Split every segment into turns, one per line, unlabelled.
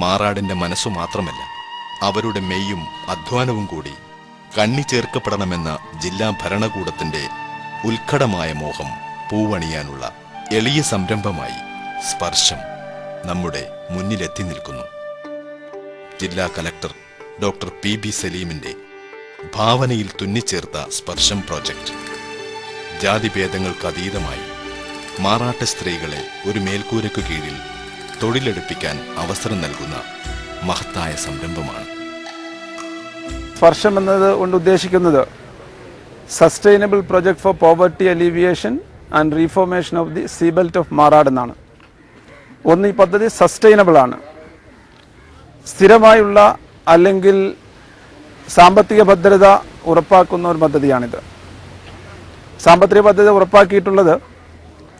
മാറാടിന്റെ മനസ്സു മാത്രമല്ല അവരുടെ മെയ്യും അധ്വാനവും കൂടി കണ്ണി ചേർക്കപ്പെടണമെന്ന ജില്ലാ ഭരണകൂടത്തിന്റെ ഉത്കടമായ മോഹം പൂവണിയാനുള്ള എളിയ സംരംഭമായി സ്പർശം നമ്മുടെ മുന്നിലെത്തി നിൽക്കുന്നു. ജില്ലാ കലക്ടർ ഡോക്ടർ പി. ബി. സലീമിന്റെ ഭാവനയിൽ തുന്നിച്ചേർത്ത സ്പർശം പ്രോജക്റ്റ് ജാതിഭേദങ്ങൾക്കതീതമായി മാറാട്ട സ്ത്രീകളെ ഒരു മേൽക്കൂരയ്ക്കു കീഴിൽ തൊഴിലെടുപ്പിക്കാൻ അവസരം നൽകുന്ന മഹത്തായ സംരംഭമാണ്.
സ്പർശം എന്നത് കൊണ്ട് ഉദ്ദേശിക്കുന്നത് sustainable project for poverty alleviation and reformation of the seabelt of Marad എന്നാണ്. ഒന്ന് ഈ പദ്ധതി സസ്റ്റൈനബിൾ ആണ്. സ്ഥിരമായുള്ള അല്ലെങ്കിൽ സാമ്പത്തിക ഭദ്രത ഉറപ്പാക്കുന്ന ഒരു പദ്ധതിയാണിത്. സാമ്പത്തിക ഭദ്രത ഉറപ്പാക്കിയിട്ടുള്ളത്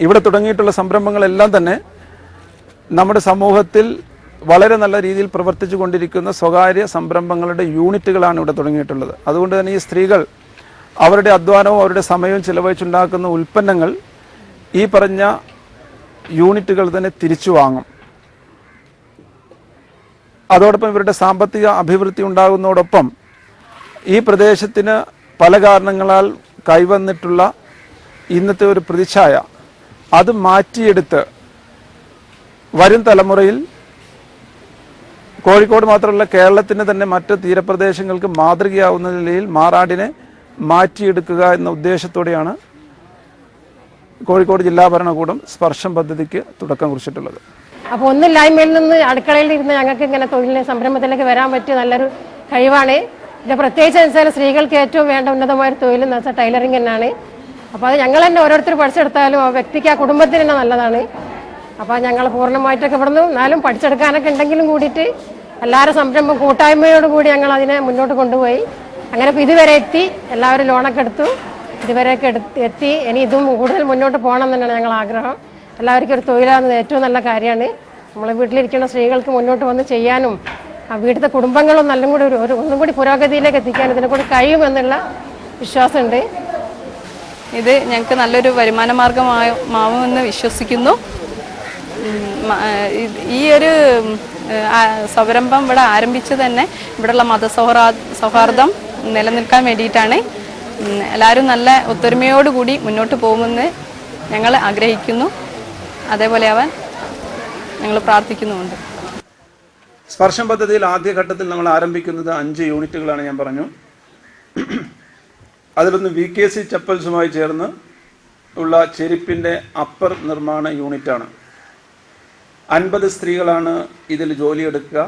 ഇവിടെ തുടങ്ങിയിട്ടുള്ള സംരംഭങ്ങളെല്ലാം തന്നെ നമ്മുടെ സമൂഹത്തിൽ വളരെ നല്ല രീതിയിൽ പ്രവർത്തിച്ചു കൊണ്ടിരിക്കുന്ന സ്വകാര്യ സംരംഭങ്ങളുടെ യൂണിറ്റുകളാണ് ഇവിടെ തുടങ്ങിയിട്ടുള്ളത്. അതുകൊണ്ട് തന്നെ ഈ സ്ത്രീകൾ അവരുടെ അധ്വാനവും അവരുടെ സമയവും ചിലവഴിച്ചുണ്ടാക്കുന്ന ഉൽപ്പന്നങ്ങൾ ഈ പറഞ്ഞ യൂണിറ്റുകൾ തന്നെ തിരിച്ചു വാങ്ങും. അതോടൊപ്പം ഇവരുടെ സാമ്പത്തിക അഭിവൃദ്ധി ഉണ്ടാകുന്നതോടൊപ്പം ഈ പ്രദേശത്തിന് പല കാരണങ്ങളാൽ കൈവന്നിട്ടുള്ള ഇന്നത്തെ ഒരു പ്രതിച്ഛായ അത് മാറ്റിയെടുത്ത് വരും തലമുറയിൽ കോഴിക്കോട് മാത്രമല്ല കേരളത്തിന് തന്നെ മറ്റ് തീരപ്രദേശങ്ങൾക്ക് മാതൃകയാവുന്ന നിലയിൽ മാറാടിനെ മാറ്റിയെടുക്കുക എന്ന ഉദ്ദേശത്തോടെയാണ് കോഴിക്കോട് ജില്ലാ ഭരണകൂടം സ്പർശം പദ്ധതിക്ക് തുടക്കം കുറിച്ചിട്ടുള്ളത്.
അപ്പോൾ ഒന്നില്ലായ്മയിൽ നിന്ന് അടുക്കളയിൽ ഇരുന്ന് ഞങ്ങൾക്ക് ഇങ്ങനെ തൊഴിലിനെ സംരംഭത്തിലേക്ക് വരാൻ പറ്റിയ നല്ലൊരു കഴിവാണ്. ഇത് പ്രത്യേകിച്ച് വെച്ചാൽ സ്ത്രീകൾക്ക് ഏറ്റവും വേണ്ട ഉന്നതമായ ഒരു തൊഴിൽ എന്ന് വെച്ചാൽ ടൈലറിംഗ് തന്നെയാണ്. അപ്പോൾ അത് ഞങ്ങൾ തന്നെ ഓരോരുത്തർ പഠിച്ചെടുത്താലും ആ വ്യക്തിക്ക് ആ കുടുംബത്തിന് തന്നെ നല്ലതാണ്. അപ്പോൾ ഞങ്ങൾ പൂർണമായിട്ടൊക്കെ ഇവിടുന്ന് എന്നാലും പഠിച്ചെടുക്കാനൊക്കെ ഉണ്ടെങ്കിലും കൂടിയിട്ട് എല്ലാവരും സംരംഭം കൂട്ടായ്മയോട് കൂടി ഞങ്ങൾ അതിനെ മുന്നോട്ട് കൊണ്ടുപോയി. അങ്ങനെ ഇപ്പോൾ ഇതുവരെ എത്തി എല്ലാവരും ലോണൊക്കെ എടുത്തു. ഇതുവരെയൊക്കെ എത്തി. ഇനി ഇതും കൂടുതൽ മുന്നോട്ട് പോകണം തന്നെയാണ് ഞങ്ങൾ ആഗ്രഹം. എല്ലാവർക്കും ഒരു തൊഴിലാകുന്നത് ഏറ്റവും നല്ല കാര്യമാണ്. നമ്മളെ വീട്ടിലിരിക്കുന്ന സ്ത്രീകൾക്ക് മുന്നോട്ട് വന്ന് ചെയ്യാനും ആ വീട്ടിലത്തെ കുടുംബങ്ങളും നല്ല കൂടി ഒരു ഒന്നും കൂടി പുരോഗതിയിലേക്ക് എത്തിക്കാൻ ഇതിനെ കൂടി കഴിയുമെന്നുള്ള വിശ്വാസമുണ്ട്.
ഇത് ഞങ്ങൾക്ക് നല്ലൊരു വരുമാന മാർഗമായി മാവുമെന്ന് വിശ്വസിക്കുന്നു. ഈ ഒരു സംരംഭം ഇവിടെ ആരംഭിച്ചു തന്നെ ഇവിടെയുള്ള മതസൗഹാ സൗഹാർദ്ദം നിലനിൽക്കാൻ വേണ്ടിയിട്ടാണ്. എല്ലാവരും നല്ല ഒത്തൊരുമയോടുകൂടി മുന്നോട്ട് പോകുമെന്ന് ഞങ്ങൾ ആഗ്രഹിക്കുന്നു. അതേപോലെ അവൻ ഞങ്ങൾ പ്രാർത്ഥിക്കുന്നുമുണ്ട്.
സ്പർശം പദ്ധതിയിൽ ആദ്യഘട്ടത്തിൽ നമ്മൾ ആരംഭിക്കുന്നത് അഞ്ച് യൂണിറ്റുകളാണ് ഞാൻ പറഞ്ഞു. അതിലൊന്ന് വി കെ സി ചപ്പൽസുമായി ചേർന്ന് ഉള്ള ചെരുപ്പിന്റെ അപ്പർ നിർമ്മാണ യൂണിറ്റാണ്. അൻപത് സ്ത്രീകളാണ് ഇതിൽ ജോലിയെടുക്കുക.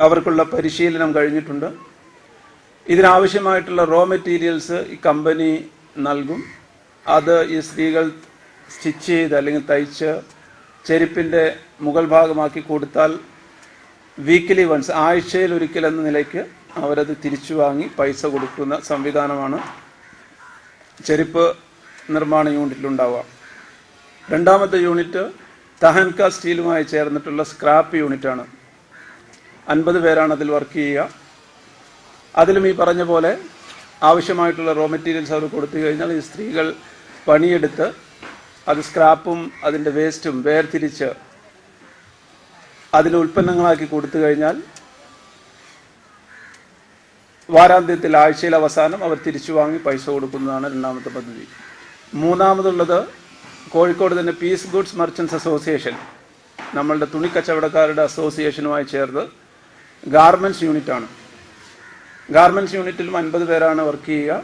അവർക്കുള്ള പരിശീലനം കഴിഞ്ഞിട്ടുണ്ട്. ഇതിനാവശ്യമായിട്ടുള്ള റോ മെറ്റീരിയൽസ് ഈ കമ്പനി നൽകും. അത് ഈ സ്ത്രീകൾ സ്റ്റിച്ച് ചെയ്ത് അല്ലെങ്കിൽ തയ്ച്ച് ചെരുപ്പിന്റെ മുകൾ ഭാഗമാക്കി കൊടുത്താൽ വീക്കിലി വൺസ് ആഴ്ചയിൽ ഒരിക്കൽ എന്ന നിലയ്ക്ക് അവരത് തിരിച്ചു വാങ്ങി പൈസ കൊടുക്കുന്ന സംവിധാനമാണ്. ചെരുപ്പ് നിർമ്മാണ യൂണിറ്റിലുണ്ടാവുക രണ്ടാമത്തെ യൂണിറ്റ് തഹൻക സ്റ്റീലുമായി ചേർന്നിട്ടുള്ള സ്ക്രാപ്പ് യൂണിറ്റാണ് അൻപത് പേരാണ് അതിൽ വർക്ക് ചെയ്യുക. അതിലും ഈ പറഞ്ഞ പോലെ ആവശ്യമായിട്ടുള്ള റോ മെറ്റീരിയൽസ് അവർ കൊടുത്തു കഴിഞ്ഞാൽ ഈ സ്ത്രീകൾ പണിയെടുത്ത് അത് സ്ക്രാപ്പും അതിന്റെ വേസ്റ്റും വേർതിരിച്ച് അതിന് ഉൽപ്പന്നങ്ങളാക്കി കൊടുത്തു കഴിഞ്ഞാൽ വാരാന്ത്യത്തിൽ ആഴ്ചയിൽ അവസാനം അവർ തിരിച്ചു വാങ്ങി പൈസ കൊടുക്കുന്നതാണ് രണ്ടാമത്തെ പദ്ധതി. മൂന്നാമതുള്ളത് കോഴിക്കോട് തന്നെ പീസ് ഗുഡ്സ് മർച്ചൻസ് അസോസിയേഷൻ നമ്മളുടെ തുണിക്കച്ചവടക്കാരുടെ അസോസിയേഷനുമായി ചേർന്ന് ഗാർമെന്റ്സ് യൂണിറ്റാണ് ഗാർമെന്റ്സ് യൂണിറ്റിലും അൻപത് പേരാണ് വർക്ക് ചെയ്യുക.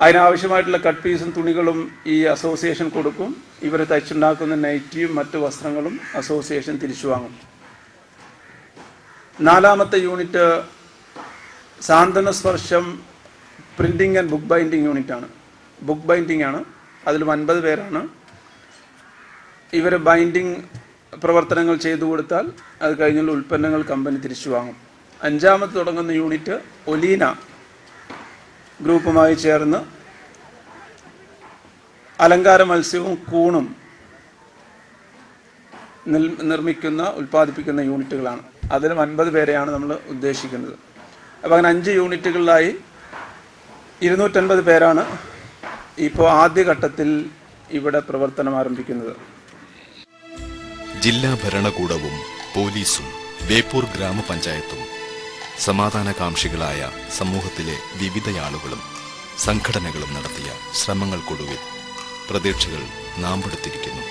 അതിനാവശ്യമായിട്ടുള്ള കട്ട് പീസും തുണികളും ഈ അസോസിയേഷൻ കൊടുക്കും. ഇവർ തയ്ച്ചുണ്ടാക്കുന്ന നൈറ്റിയും മറ്റു വസ്ത്രങ്ങളും അസോസിയേഷൻ തിരിച്ചു വാങ്ങും. നാലാമത്തെ unit Santhwana Sparsham printing and book binding യൂണിറ്റാണ് ബുക്ക് ബൈൻഡിംഗ് ആണ്. അതിലും അൻപത് പേരാണ്. ഇവർ ബൈൻഡിങ് പ്രവർത്തനങ്ങൾ ചെയ്തു കൊടുത്താൽ അത് കഴിഞ്ഞുള്ള ഉൽപ്പന്നങ്ങൾ കമ്പനി തിരിച്ചു വാങ്ങും. അഞ്ചാമത് തുടങ്ങുന്ന യൂണിറ്റ് ഒലീന ഗ്രൂപ്പുമായി ചേർന്ന് അലങ്കാര മത്സ്യവും കൂണും നിർമ്മിക്കുന്ന ഉൽപ്പാദിപ്പിക്കുന്ന യൂണിറ്റുകളാണ് അതിലും അൻപത് പേരെയാണ് നമ്മൾ ഉദ്ദേശിക്കുന്നത്. അപ്പോൾ അങ്ങനെ അഞ്ച് യൂണിറ്റുകളിലായി ഇരുന്നൂറ്റൻപത് പേരാണ് ഇപ്പോൾ ആദ്യഘട്ടത്തിൽ ഇവിടെ പ്രവർത്തനം ആരംഭിക്കുന്നത്.
ജില്ലാ ഭരണകൂടവും പോലീസും ബേപ്പൂർ ഗ്രാമപഞ്ചായത്തും സമാധാനകാംക്ഷികളായ സമൂഹത്തിലെ വിവിധ ആളുകളും സംഘടനകളും നടത്തിയ ശ്രമങ്ങൾക്കൊടുവിൽ പ്രതീക്ഷകൾ നാമ്പെടുത്തിരിക്കുന്നു.